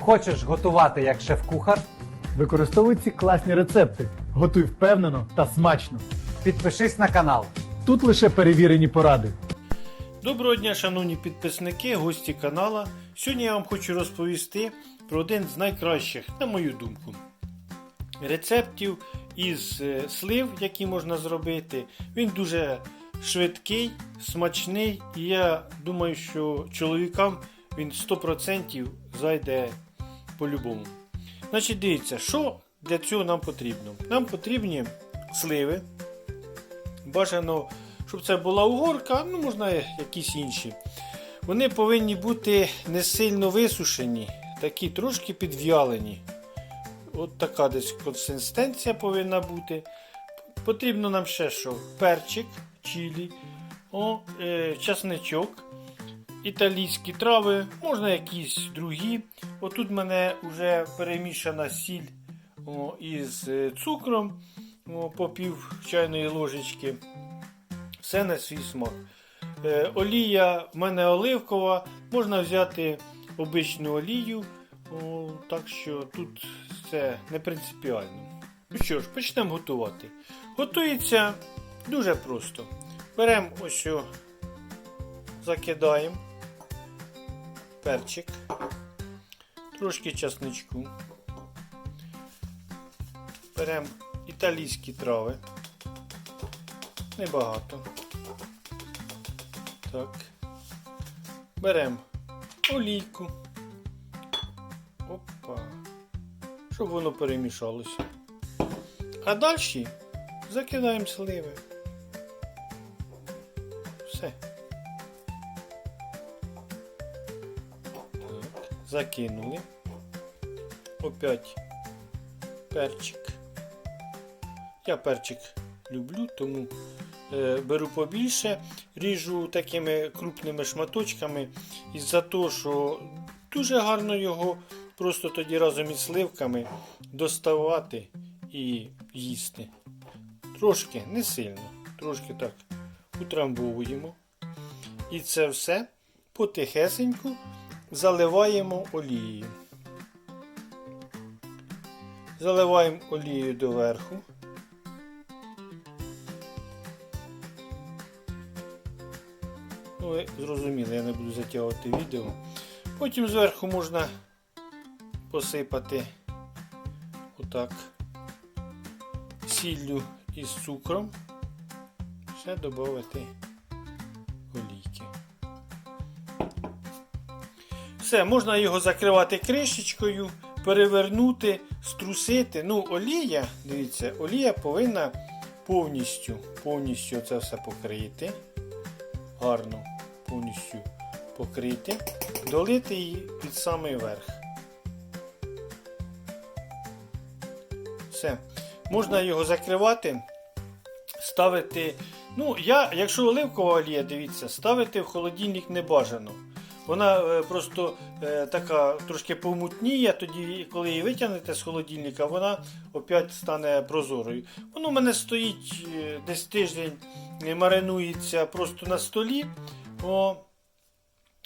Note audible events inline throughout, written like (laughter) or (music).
Хочеш готувати як шеф-кухар? Використовуй ці класні рецепти. Готуй впевнено та смачно. Підпишись на канал. Тут лише перевірені поради. Доброго дня, шановні підписники, гості канала. Сьогодні я вам хочу розповісти про один з найкращих, на мою думку, рецептів із е, слив, які можна зробити. Він дуже швидкий, смачний, і я думаю, що чоловікам він 100% зайде по-любому. Значить, дивіться, що для цього нам потрібно? Нам потрібні сливи. Бажано, щоб це була угорка, ну можна якісь інші. Вони повинні бути не сильно висушені, такі трошки підв'ялені. От така десь консистенція повинна бути. Потрібно нам ще що? Перчик, чилі, о, е, часничок, італійські трави, можна якісь другі. Отут в мене вже перемішана сіль о, із е, цукром о, по пів чайної ложечки. Все на свій смак. Е, олія в мене оливкова, можна взяти обичну олію, о, так що тут це не принципіально. Ну що ж, почнемо готувати. Готується дуже просто. Беремо ось, закидаємо перчик, трошки часничку. Беремо італійські трави. Небагато. Так. Беремо олійку. Опа. Щоб воно перемішалося. А далі закидаємо сливи. Все. Закинули. Опять перчик. Я перчик люблю, тому е, беру побільше, ріжу такими крупними шматочками із-за того, що дуже гарно його просто тоді разом із сливками доставати і їсти. Трошки, не сильно, трошки так утрамбовуємо. І це все потихесеньку заливаємо олією. Заливаємо олією доверху. Ну, ви зрозуміли, я не буду затягувати відео. Потім зверху можна посипати отак сіллю із цукром. Ще додати олійки. Все, можна його закривати кришечкою, перевернути, струсити. Ну, олія, дивіться, олія повинна повністю, повністю це все покрити гарно повністю покрити, долити її під самий верх. Все. Можна його закривати, ставити. Ну, я, якщо оливкова олія, дивіться, ставити в холодильник не бажано. Вона е, просто е, така трошки помутніє, тоді, коли її витягнете з холодильника, вона опять стане прозорою. Воно в мене стоїть е, десь тиждень, маринується просто на столі. О,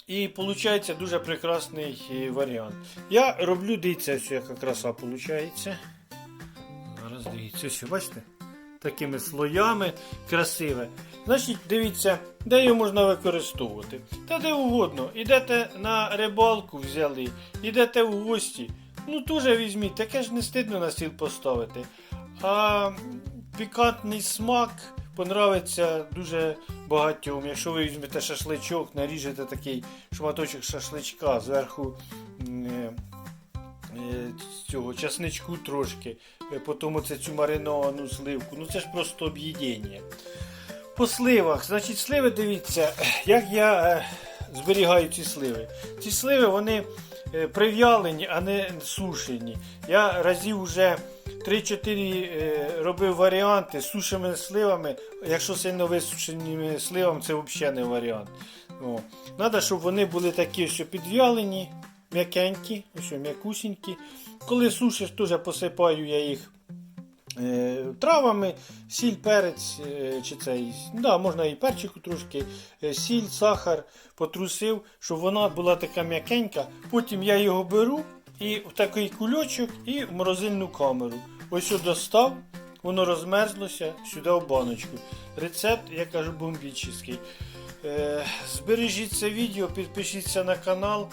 і виходить дуже прекрасний варіант. Я роблю, дивіться, яка краса виходить. Зараз дивіться, бачите? Такими слоями красиве. Значить, дивіться, де його можна використовувати. Та де угодно. Ідете на рибалку взяли, ідете в гості. Ну теж візьміть, таке ж не стидно на стіл поставити. А пікантний смак понравиться дуже багатьом. Якщо ви візьмете шашличок, наріжете такий шматочок шашличка, зверху цього часничку трошки, е, потім оце цю мариновану сливку. Ну це ж просто об'їдення. По сливах, значить, сливи дивіться, (clears throat) як я е, зберігаю ці сливи. Ці сливи вони е, прив'ялені, а не сушені. Я разів вже 3-4 е, робив варіанти з сушеними сливами. Якщо сильно висушеними сливами, це взагалі не варіант. Надо, щоб вони були такі, що підв'ялені, м'якенькі, що м'якусінькі. Коли сушиш, теж посипаю я їх е, травами, сіль, перець е, чи цей. Да, можна і перчику трошки, е, сіль, сахар потрусив, щоб вона була така м'якенька. Потім я його беру і в такий кульочок, і в морозильну камеру. Ось сюди достав, воно розмерзлося сюди в баночку. Рецепт, я кажу, бомбічний. Е, збережіть це відео, підпишіться на канал.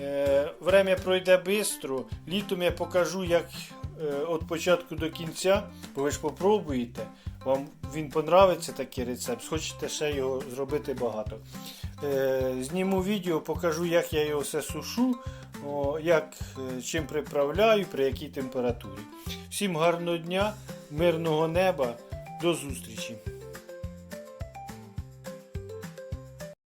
Е, время пройде швидко. Літом я покажу, як е, від початку до кінця, бо ви ж попробуєте. Вам він понравиться такий рецепт, схочете ще його зробити багато. Е, зніму відео, покажу, як я його все сушу, як, е, чим приправляю, при якій температурі. Всім гарного дня, мирного неба, до зустрічі!